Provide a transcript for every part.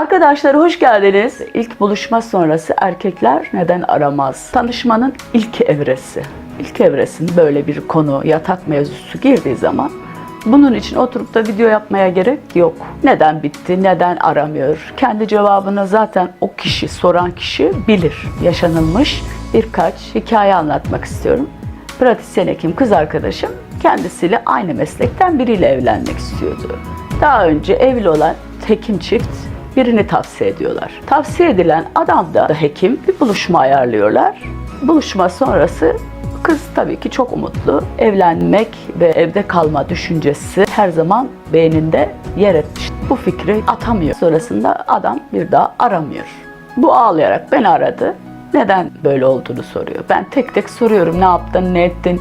Arkadaşlar hoş geldiniz. İlk buluşma sonrası erkekler neden aramaz? Tanışmanın ilk evresi. İlk evresinde böyle bir konu, yatak mevzusu girdiği zaman bunun için oturup da video yapmaya gerek yok. Neden bitti, neden aramıyor? Kendi cevabını zaten o kişi, soran kişi bilir. Yaşanılmış birkaç hikaye anlatmak istiyorum. Pratisyen hekim kız arkadaşım kendisiyle aynı meslekten biriyle evlenmek istiyordu. Daha önce evli olan hekim çift birini tavsiye ediyorlar. Tavsiye edilen adam da hekim bir buluşma ayarlıyorlar. Buluşma sonrası kız tabii ki çok umutlu. Evlenmek ve evde kalma düşüncesi her zaman beyninde yer etmiş. Bu fikri atamıyor. Sonrasında adam bir daha aramıyor. Bu ağlayarak beni aradı. Neden böyle olduğunu soruyor. Ben tek tek soruyorum ne yaptın, ne ettin,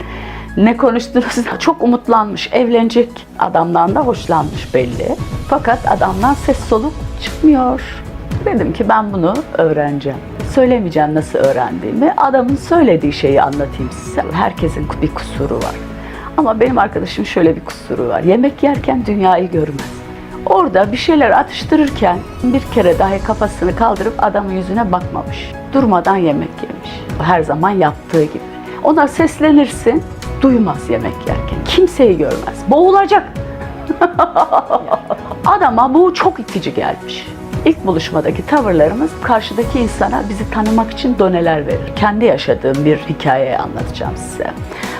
ne konuştunuz? Çok umutlanmış, evlenecek adamdan da hoşlanmış belli. Fakat adamdan ses soluk çıkmıyor. Dedim ki ben bunu öğreneceğim. Söylemeyeceğim nasıl öğrendiğimi. Adamın söylediği şeyi anlatayım size. Herkesin bir kusuru var. Ama benim arkadaşım şöyle bir kusuru var. Yemek yerken dünyayı görmez. Orada bir şeyler atıştırırken bir kere dahi kafasını kaldırıp adamın yüzüne bakmamış. Durmadan yemek yemiş. Her zaman yaptığı gibi. Ona seslenirsin, duymaz yemek yerken. Kimseyi görmez. Boğulacak. Adama bu çok itici gelmiş. İlk buluşmadaki tavırlarımız karşıdaki insana bizi tanımak için doneler verir. Kendi yaşadığım bir hikayeyi anlatacağım size.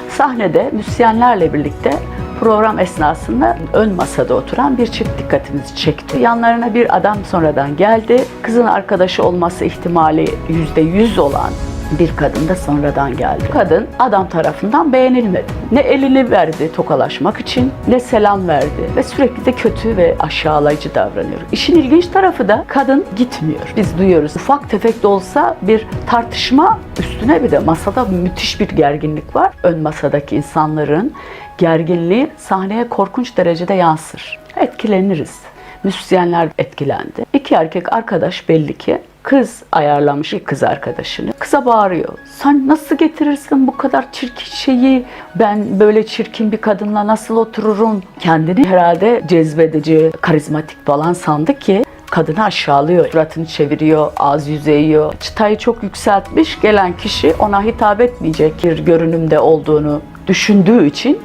Sahnede müzisyenlerle birlikte program esnasında ön masada oturan bir çift dikkatimizi çekti. Yanlarına bir adam sonradan geldi. Kızın arkadaşı olması ihtimali %100 olan bir kadın da sonradan geldi. Kadın adam tarafından beğenilmedi. Ne elini verdi tokalaşmak için ne selam verdi ve sürekli de kötü ve aşağılayıcı davranıyor. İşin ilginç tarafı da kadın gitmiyor. Biz duyuyoruz ufak tefek de olsa bir tartışma üstüne bir de masada müthiş bir gerginlik var. Ön masadaki insanların gerginliği sahneye korkunç derecede yansır. Etkileniriz. Müzisyenler etkilendi. İki erkek arkadaş belli ki kız ayarlamış ilk kız arkadaşını. Kıza bağırıyor. Sen nasıl getirirsin bu kadar çirkin şeyi? Ben böyle çirkin bir kadınla nasıl otururum? Kendini herhalde cezbedici, karizmatik falan sandı ki kadını aşağılıyor. Suratını çeviriyor, ağız yüzü eğiyor. Çıtayı çok yükseltmiş. Gelen kişi ona hitap etmeyecek bir görünümde olduğunu düşündüğü için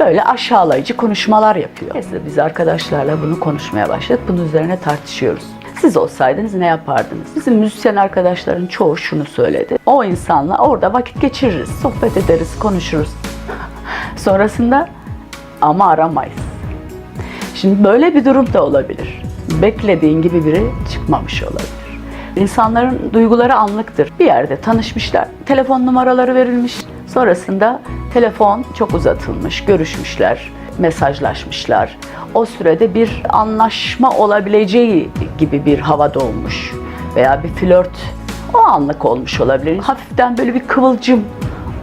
böyle aşağılayıcı konuşmalar yapıyor. Neyse biz arkadaşlarla bunu konuşmaya başladık. Bunun üzerine tartışıyoruz. Siz olsaydınız ne yapardınız? Bizim müzisyen arkadaşların çoğu şunu söyledi. O insanla orada vakit geçiririz, sohbet ederiz, konuşuruz. Sonrasında ama aramayız. Şimdi böyle bir durum da olabilir. Beklediğin gibi biri çıkmamış olabilir. İnsanların duyguları anlıktır. Bir yerde tanışmışlar, telefon numaraları verilmiş. Sonrasında telefon çok uzatılmış, görüşmüşler, mesajlaşmışlar. O sürede bir anlaşma olabileceği gibi bir hava doğmuş veya bir flört o anlık olmuş olabilir. Hafiften böyle bir kıvılcım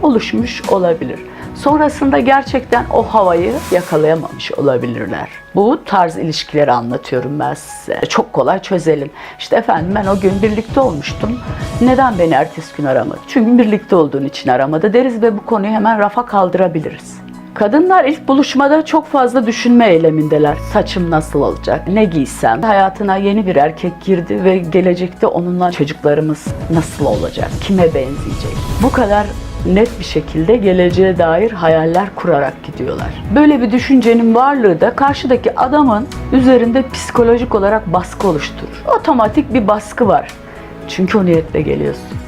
oluşmuş olabilir. Sonrasında gerçekten o havayı yakalayamamış olabilirler. Bu tarz ilişkileri anlatıyorum ben size. Çok kolay çözelim. İşte efendim ben o gün birlikte olmuştum. Neden beni ertesi gün aramadı? Çünkü birlikte olduğun için aramadı deriz ve bu konuyu hemen rafa kaldırabiliriz. Kadınlar ilk buluşmada çok fazla düşünme eylemindeler. Saçım nasıl olacak? Ne giysem? Hayatına yeni bir erkek girdi ve gelecekte onunla çocuklarımız nasıl olacak? Kime benzeyecek? Bu kadar net bir şekilde geleceğe dair hayaller kurarak gidiyorlar. Böyle bir düşüncenin varlığı da karşıdaki adamın üzerinde psikolojik olarak baskı oluşturur. Otomatik bir baskı var. Çünkü o niyetle geliyorsun.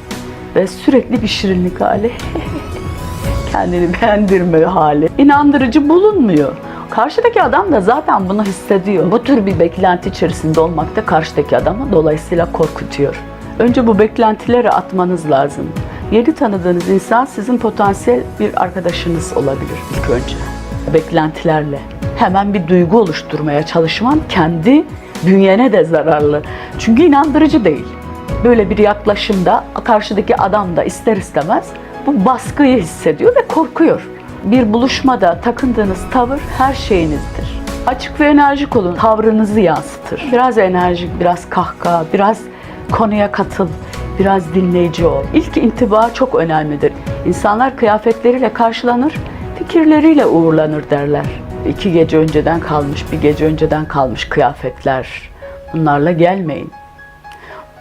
Ve sürekli bir şirinlik hali. kendini beğendirme hali inandırıcı bulunmuyor. Karşıdaki adam da zaten bunu hissediyor. Bu tür bir beklenti içerisinde olmak da karşıdaki adamı dolayısıyla korkutuyor. Önce bu beklentileri atmanız lazım. Yeni tanıdığınız insan sizin potansiyel bir arkadaşınız olabilir ilk önce. Beklentilerle hemen bir duygu oluşturmaya çalışman kendi bünyene de zararlı. Çünkü inandırıcı değil. Böyle bir yaklaşımda karşıdaki adam da ister istemez bu baskıyı hissediyor ve korkuyor. Bir buluşmada takındığınız tavır her şeyinizdir. Açık ve enerjik olun, tavrınızı yansıtır. Biraz enerjik, biraz kahkaha, biraz konuya katıl, biraz dinleyici ol. İlk intiba çok önemlidir. İnsanlar kıyafetleriyle karşılanır, fikirleriyle uğurlanır derler. İki gece önceden kalmış, bir gece önceden kalmış kıyafetler. Bunlarla gelmeyin.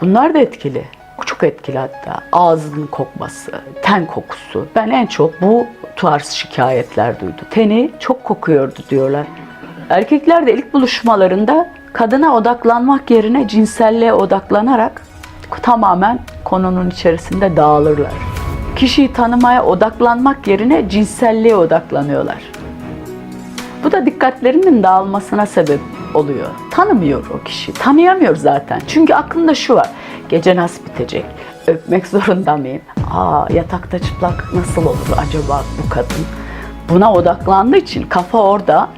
Bunlar da etkili. Çok etkili hatta. Ağzının kokması, ten kokusu. Ben en çok bu tarz şikayetler duydum. Teni çok kokuyordu diyorlar. Erkekler de ilk buluşmalarında kadına odaklanmak yerine cinselliğe odaklanarak tamamen konunun içerisinde dağılırlar. Kişiyi tanımaya odaklanmak yerine cinselliğe odaklanıyorlar. Bu da dikkatlerinin dağılmasına sebep oluyor. Tanımıyor o kişi. Tanıyamıyor zaten. Çünkü aklında şu var. Gece nasıl bitecek? Öpmek zorunda mıyım? Aa yatakta çıplak nasıl olur acaba bu kadın? Buna odaklandığı için kafa orada.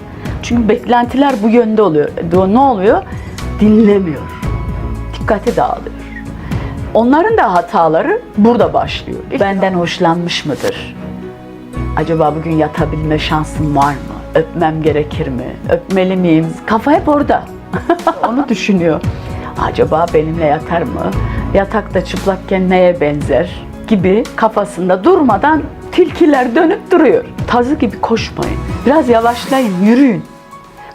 Çünkü beklentiler bu yönde oluyor. Ne oluyor? Dinlemiyor. Dikkati dağılıyor. Onların da hataları burada başlıyor. Benden hoşlanmış mıdır? Acaba bugün yatabilme şansım var mı? Öpmem gerekir mi? Öpmeli miyim? Kafa hep orada. Onu düşünüyor. Acaba benimle yatar mı? Yatakta çıplakken neye benzer? Gibi kafasında durmadan tilkiler dönüp duruyor. Tazı gibi koşmayın. Biraz yavaşlayın, yürüyün.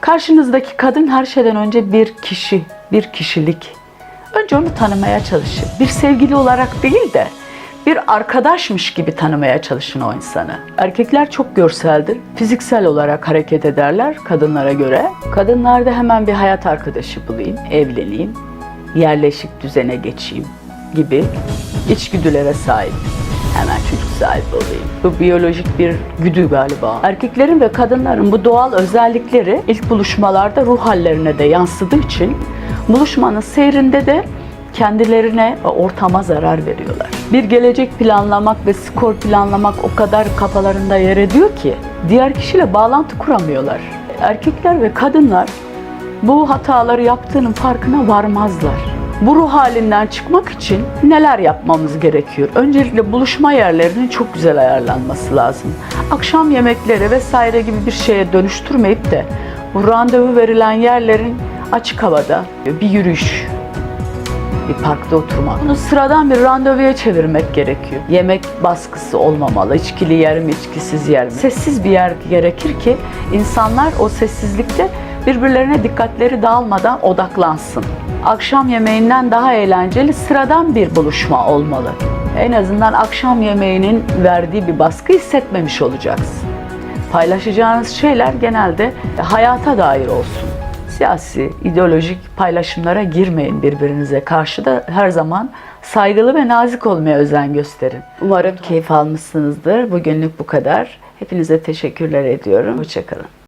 Karşınızdaki kadın her şeyden önce bir kişi, bir kişilik. Önce onu tanımaya çalışın. Bir sevgili olarak değil de bir arkadaşmış gibi tanımaya çalışın o insanı. Erkekler çok görseldir. Fiziksel olarak hareket ederler kadınlara göre. Kadınlarda hemen bir hayat arkadaşı bulayım, evleneyim, yerleşik düzene geçeyim gibi içgüdülere sahip. Hemen çocuk sahibi olayım. Bu biyolojik bir güdü galiba. Erkeklerin ve kadınların bu doğal özellikleri ilk buluşmalarda ruh hallerine de yansıdığı için buluşmanın seyrinde de kendilerine ve ortama zarar veriyorlar. Bir gelecek planlamak ve skor planlamak o kadar kafalarında yer ediyor ki diğer kişiyle bağlantı kuramıyorlar. Erkekler ve kadınlar bu hataları yaptığının farkına varmazlar. Bu ruh halinden çıkmak için neler yapmamız gerekiyor? Öncelikle buluşma yerlerinin çok güzel ayarlanması lazım. Akşam yemekleri vesaire gibi bir şeye dönüştürmeyip de bu randevu verilen yerlerin açık havada bir yürüyüş, bir parkta oturmak. Bunu sıradan bir randevuya çevirmek gerekiyor. Yemek baskısı olmamalı. İçkili yer mi, içkisiz yer mi? Sessiz bir yer gerekir ki insanlar o sessizlikte birbirlerine dikkatleri dağılmadan odaklansın. Akşam yemeğinden daha eğlenceli sıradan bir buluşma olmalı. En azından akşam yemeğinin verdiği bir baskı hissetmemiş olacaksın. Paylaşacağınız şeyler genelde hayata dair olsun siyasi, ideolojik paylaşımlara girmeyin birbirinize karşı da her zaman saygılı ve nazik olmaya özen gösterin. Umarım keyif almışsınızdır. Bugünlük bu kadar. Hepinize teşekkürler ediyorum. Hoşçakalın.